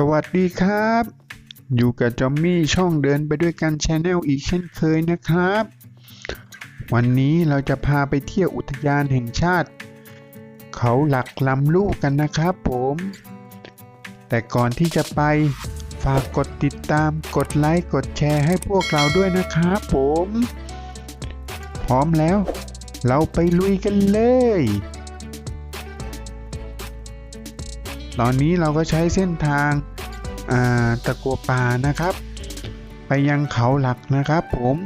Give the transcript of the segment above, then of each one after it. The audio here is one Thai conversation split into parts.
สวัสดีครับ อยู่กับจอมมี่ช่องเดินไปด้วยกันชาแนลอีกเช่นเคยนะครับ วันนี้เราจะพาไปเที่ยวอุทยานแห่งชาติ เขาหลักลำลูกกันนะครับผม แต่ก่อนที่จะไปฝากกดติดตามกดไลค์กดแชร์ให้พวกเราด้วยนะครับผม พร้อมแล้ว เราไปลุยกันเลยตอนนี้เราก็ใช้เส้นทาง ตะกัวป่านะครับ ไปยังเขาหลักนะครับผม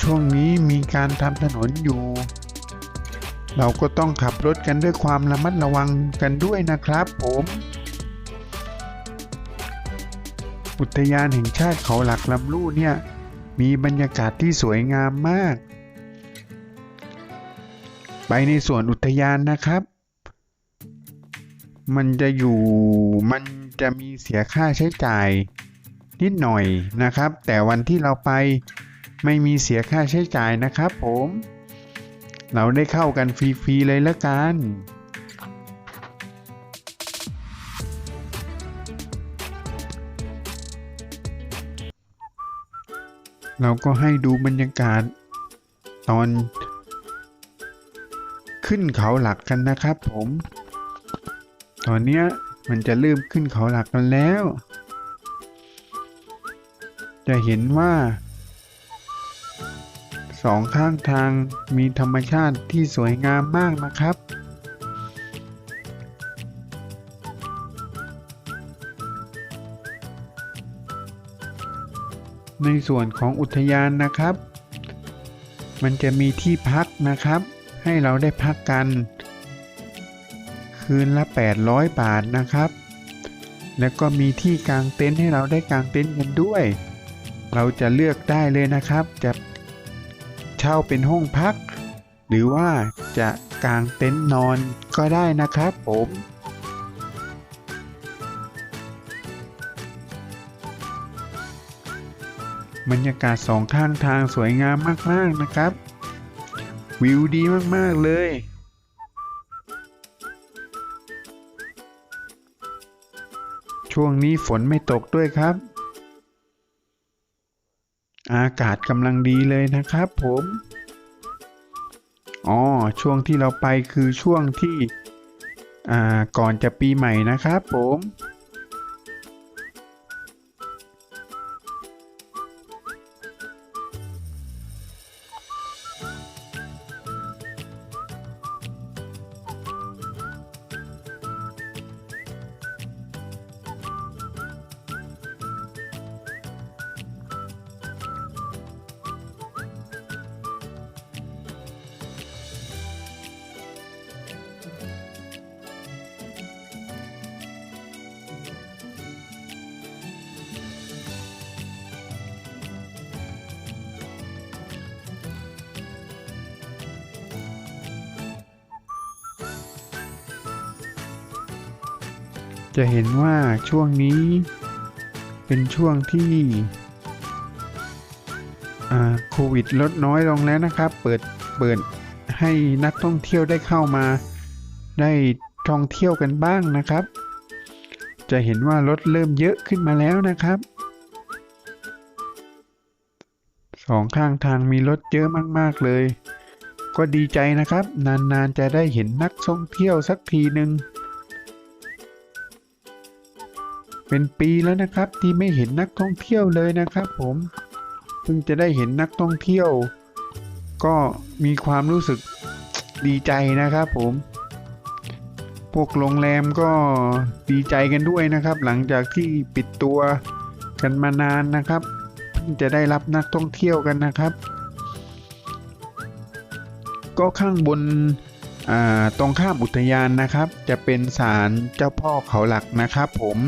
ช่วงนี้มีการทำถนนอยู่ เราก็ต้องขับรถกันด้วยความระมัดระวังกันด้วยนะครับผมอุทยานแห่งชาติเขาหลักลำลู่เนี่ย มีบรรยากาศที่สวยงามมาก ไปในส่วนอุทยานนะครับ มันจะอยู่มันจะมีเสียค่าใช้จ่ายนิดหน่อยนะครับ แต่วันที่เราไปไม่มีเสียค่าใช้จ่ายนะครับผม เราได้เข้ากันฟรีๆเลยละกันเราก็ให้ดูบรรยากาศ ตอน ขึ้นเขาหลักกันนะครับผม ตอนเนี้ยมันจะเริ่มขึ้นเขาหลักกันแล้ว จะเห็นว่า สองข้างทางมีธรรมชาติที่สวยงามมากนะครับ ในส่วนของอุทยานนะครับ มันจะมีที่พักนะครับ ให้เราได้พักกัน คืนละ 800 บาทนะครับ แล้วก็มีที่กางเต็นท์ให้เราได้กางเต็นท์กันด้วย เราจะเลือกได้เลยนะครับ จะเช่าเป็นห้องพัก หรือว่าจะกางเต็นท์นอนก็ได้นะครับผมบรรยากาศสองข้างทางสวยงามมาก ๆ นะครับ วิวดีมาก ๆ เลย ช่วงนี้ฝนไม่ตกด้วยครับ อากาศกำลังดีเลยนะครับผมอ๋อช่วงที่เราไปคือช่วงที่อ่าก่อนจะปีใหม่นะครับผม จะเห็นว่าช่วงนี้เป็นช่วงที่อาโควิดลดน้อยลงแล้วนะครับ เปิดเปิดให้นักท่องเที่ยวได้เข้ามา ได้ท่องเที่ยวกันบ้างนะครับ จะเห็นว่ารถเริ่มเยอะขึ้นมาแล้วนะครับสองข้างทางมีรถเยอะมาก ๆ เลย ก็ดีใจนะครับ นาน ๆ จะได้เห็นนักท่องเที่ยวสักทีหนึ่ง เป็นปีแล้วนะครับที่ไม่เห็นนักท่องเที่ยวเลยนะครับผมเพิ่งจะได้เห็นนักท่องเที่ยว ก็มีความรู้สึกดีใจนะครับผม พวกโรงแรมก็ดีใจกันด้วยนะครับ หลังจากที่ปิดตัวกันมานานนะครับเพิ่งจะได้รับนักท่องเที่ยวกันนะครับ ก็ข้างบนตรงข้ามอุทยานนะครับ จะเป็นศาลเจ้าพ่อเขาหลักนะครับผม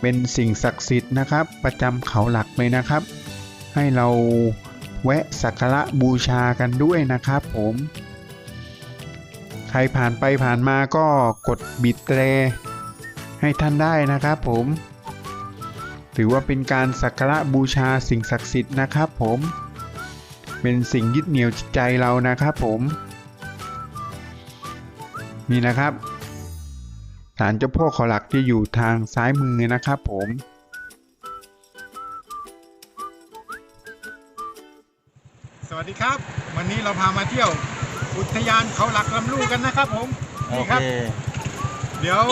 เป็นสิ่งศักดิ์สิทธิ์นะครับ ประจำเขาหลักเลยนะครับ ให้เราแวะสักการะบูชากันด้วยนะครับ ผม ใครผ่านไปผ่านมาก็กดบีบแตรให้ท่านได้นะครับผม ถือว่าเป็นการสักการะบูชาสิ่งศักดิ์สิทธิ์นะครับผม เป็นสิ่งยึดเหนี่ยวจิตใจเรานะครับผม นี่นะครับ ศาลเจ้าพ่อเขาหลักจะอยู่ทางซ้ายมือนะครับผมสวัสดีครับ วันนี้เราพามาเที่ยว อุทยานเขาหลักลำลูกันนะครับผมโอนี่เคครับ เดี๋ยว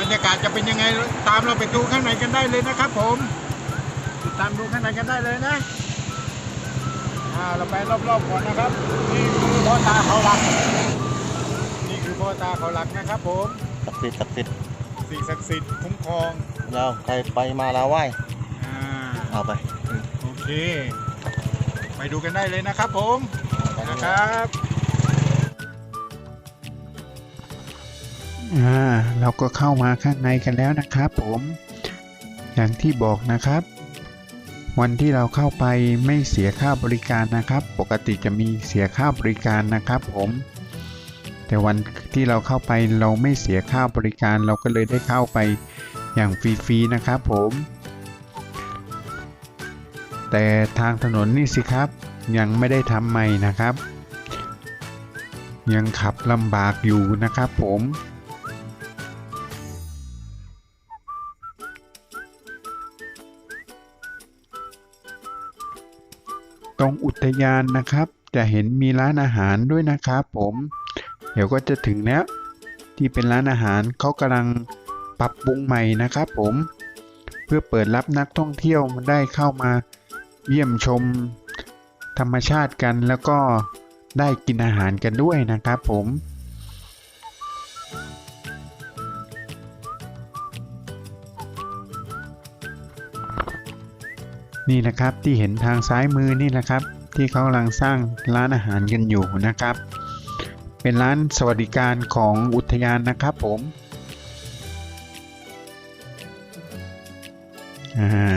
บรรยากาศจะเป็นยังไงตามเราไปดูข้างในกันได้เลยนะครับ ผมติดตามดูข้างในกันได้เลยนะอ่าเราไปรอบๆก่อนนะครับ นี่คือพ่อตาเขาหลัก นี่คือพ่อตาเขาหลักนะครับผม ศักดิ์สิทธิ์ศักดิ์สิทธิ์สิ่งศักดิ์สิทธิ์คุ้มครองเราใครไปมาลาไหว้อ่าเอาไปโอเค ไปดูกันได้เลยนะครับผมไปนะนะคครรับับอ่าเราก็เข้ามาข้างในกันแล้วนะครับผม อย่างที่บอกนะครับ วันที่เราเข้าไปไม่เสียค่าบริการนะครับ ปกติจะมีเสียค่าบริการนะครับผม แต่วันที่เราเข้าไปเราไม่เสียค่าบริการเราก็เลยได้เข้าไปอย่างฟรีๆนะครับผม แต่ทางถนนนี่สิครับ ยังไม่ได้ทำใหม่นะครับ ยังขับลำบากอยู่นะครับผมตรงอุทยานนะครับ จะเห็นมีร้านอาหารด้วยนะครับผม เดี๋ยวก็จะถึงแล้วที่เป็นร้านอาหารเขากำลังปรับปรุงใหม่นะครับผม เพื่อเปิดรับนักท่องเที่ยวได้เข้ามาเยี่ยมชมธรรมชาติกันแล้วก็ได้กินอาหารกันด้วยนะครับผมนี่นะครับที่เห็นทางซ้ายมือนี่นะครับ ที่เขากำลังสร้างร้านอาหารกันอยู่นะครับ เป็นร้านสวัสดิการของอุทยานนะครับผมอ่า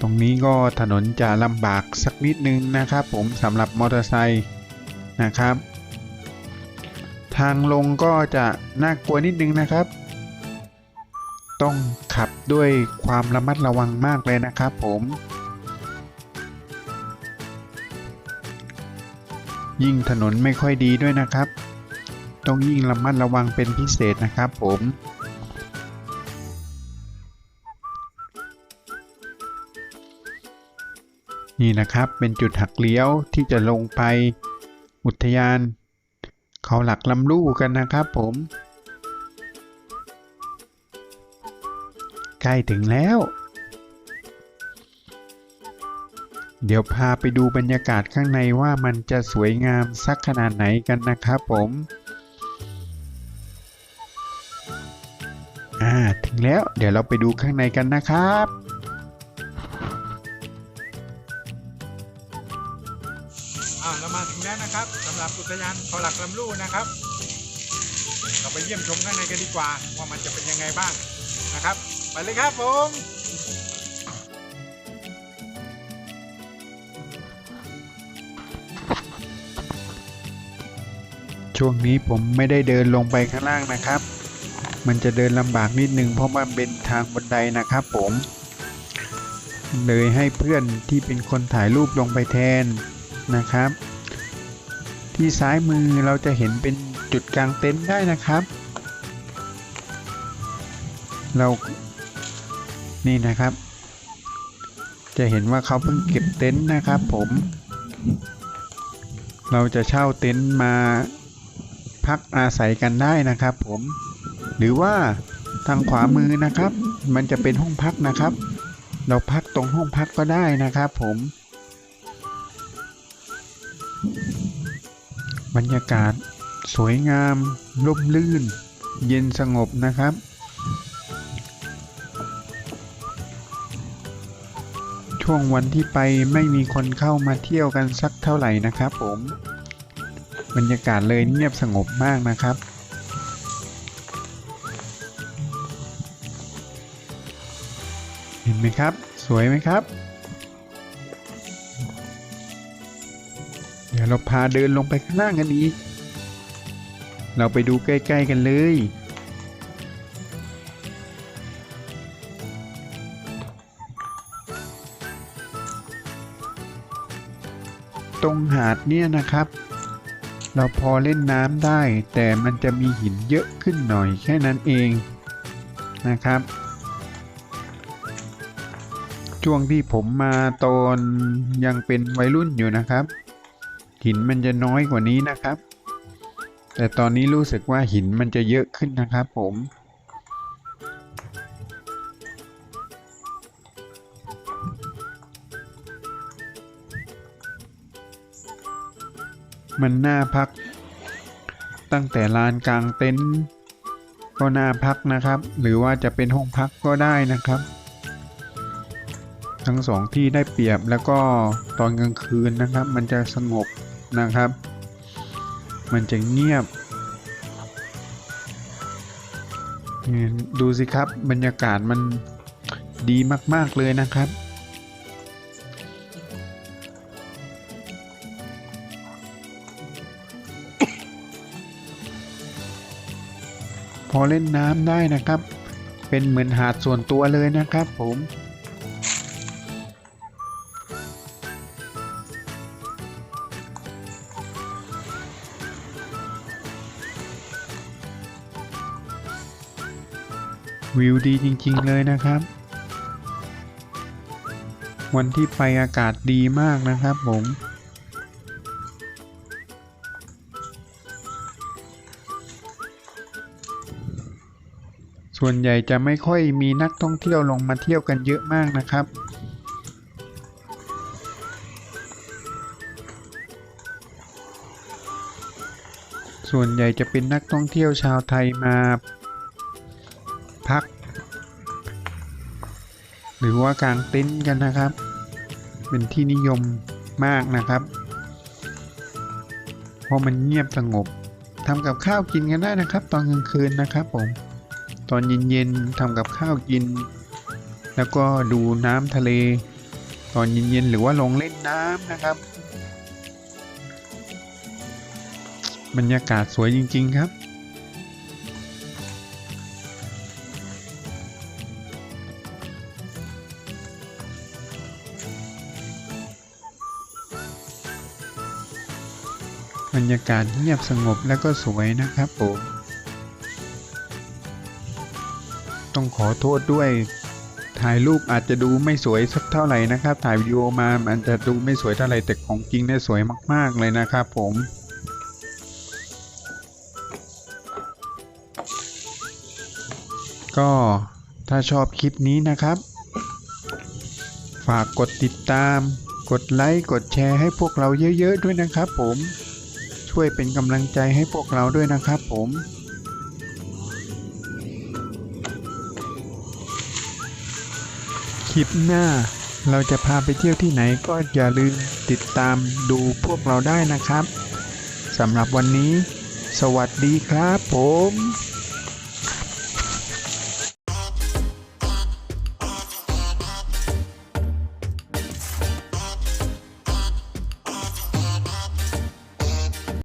ตรงนี้ก็ถนนจะลำบากสักนิดนึงนะครับผมสำหรับมอเตอร์ไซค์นะครับ ทางลงก็จะน่ากลัวนิดนึงนะครับ ต้องขับด้วยความระมัดระวังมากเลยนะครับผม ยิ่งถนนไม่ค่อยดีด้วยนะครับ ต้องยิ่งระมัดระวังเป็นพิเศษนะครับผมนี่นะครับเป็นจุดหักเลี้ยวที่จะลงไปอุทยาน เขาหลักลำลู่กันนะครับผม ใกล้ถึงแล้ว เดี๋ยวพาไปดูบรรยากาศข้างในว่ามันจะสวยงามสักขนาดไหนกันนะครับผมอ่าถึงแล้วเดี๋ยวเราไปดูข้างในกันนะครับ อ่าเรามาถึงแล้วนะครับสำหรับอุทยานเขาหลักลำลู่นะครับ เราไปเยี่ยมชมข้างในกันดีกว่า ว่ามันจะเป็นยังไงบ้างนะครับ ไปเลยครับผม ช่วงนี้ผมไม่ได้เดินลงไปข้างล่างนะครับ มันจะเดินลำบากนิดนึงเพราะมันเป็นทางบันไดนะครับผม เลยให้เพื่อนที่เป็นคนถ่ายรูปลงไปแทนนะครับ ที่ซ้ายมือเราจะเห็นเป็นจุดกลางเต็นท์ได้นะครับ เรานี่นะครับ จะเห็นว่าเขาเพิ่งเก็บเต็นท์นะครับผมเราจะเช่าเต็นท์มา พักอาศัยกันได้นะครับ ผมหรือว่าทางขวามือนะครับ มันจะเป็นห้องพักนะครับ เราพักตรงห้องพักก็ได้นะครับผม บรรยากาศสวยงามร่มรื่น เย็นสงบนะครับ ช่วงวันที่ไปไม่มีคนเข้ามาเที่ยวกันสักเท่าไหร่นะครับผม บรรยากาศเลยเงียบสงบมากนะครับ เห็นไหมครับ สวยไหมครับ เดี๋ยวเราพาเดินลงไปข้างล่างกันอีก เราไปดูใกล้ ๆ กันเลยตรงหาดเนี่ยนะครับ เราพอเล่นน้ำได้ แต่มันจะมีหินเยอะขึ้นหน่อยแค่นั้นเองนะครับ ช่วงที่ผมมาตอนยังเป็นวัยรุ่นอยู่นะครับ หินมันจะน้อยกว่านี้นะครับ แต่ตอนนี้รู้สึกว่าหินมันจะเยอะขึ้นนะครับผม มันน่าพัก ตั้งแต่ลานกลางเต็นท์ก็น่าพักนะครับ หรือว่าจะเป็นห้องพักก็ได้นะครับ ทั้งสองที่ได้เปรียบแล้วก็ตอนกลางคืนนะครับ มันจะสงบนะครับ มันจะเงียบดูสิครับบรรยากาศมันดีมาก ๆ เลยนะครับ พอเล่นน้ำได้นะครับ เป็นเหมือนหาดส่วนตัวเลยนะครับผมวิวดีจริงๆเลยนะครับ วันที่ไปอากาศดีมากนะครับผม ส่วนใหญ่จะไม่ค่อยมีนักท่องเที่ยวลงมาเที่ยวกันเยอะมากนะครับ ส่วนใหญ่จะเป็นนักท่องเที่ยวชาวไทยมาพัก หรือว่ากางเต็นท์กันนะครับ เป็นที่นิยมมากนะครับ เพราะมันเงียบสงบทำกับข้าวกินกันได้นะครับ ตอนกลางคืนนะครับผม ตอนเย็นๆทำกับข้าวกิน แล้วก็ดูน้ำทะเล ตอนเย็นๆหรือว่าลงเล่นน้ำนะครับ บรรยากาศสวยจริง ๆ ครับบรรยากาศเงียบสงบและก็สวยนะครับผม ต้องขอโทษด้วย ถ่ายรูปอาจจะดูไม่สวยสักเท่าไหร่นะครับ ถ่ายวิดีโอมามันจะดูไม่สวยเท่าไหร่แต่ของจริงเนี่ยสวยมาก ๆเลยนะครับผมก็ถ้าชอบคลิปนี้นะครับ ฝากกดติดตาม กดไลค์กดแชร์ให้พวกเราเยอะๆด้วยนะครับผมช่วยเป็นกำลังใจให้พวกเราด้วยนะครับผม ลิปหน้า เราจะพาไปเที่ยวที่ไหนก็อย่าลืมติดตามดูพวกเราได้นะครับสำหรับวันนี้ สวัสดีครับผม